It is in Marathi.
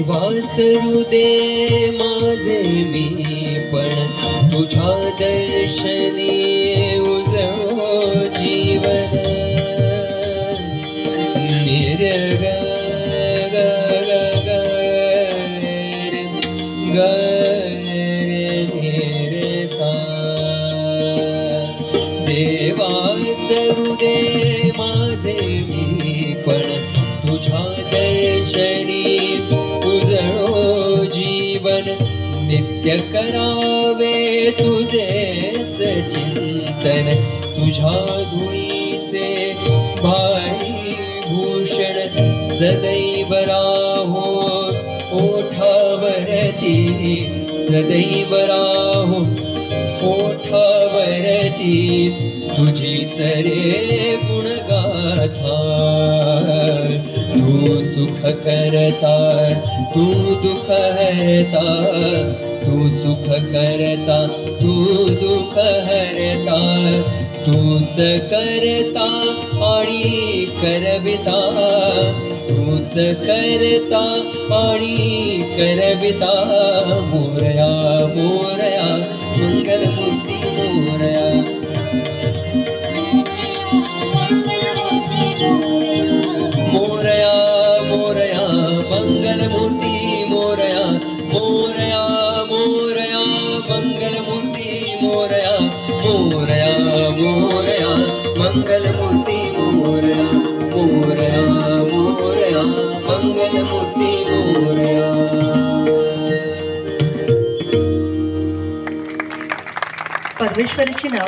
वासरू दे माझे मी पण तुझ्या दर्शनी उजळो जीवन. निरग रे देवा सरू दे माझे मी पण तुझ्या नित्य करावे तुझेच चिंतन. तुझ्या धुळीचे भाई भूषण सदैव राहो ओठावरती सदैव राहो ओठावरती तुझी रे गुणगाथा तू सुख करता तू दुःख हरता. करता तू दुःख हरता तूच करता आणि करविता. तूच करता आणि करविता. मंगलमूर्ती मोरया मोरया मोरया मंगलमूर्ती मोरया परमेश्वराची नावं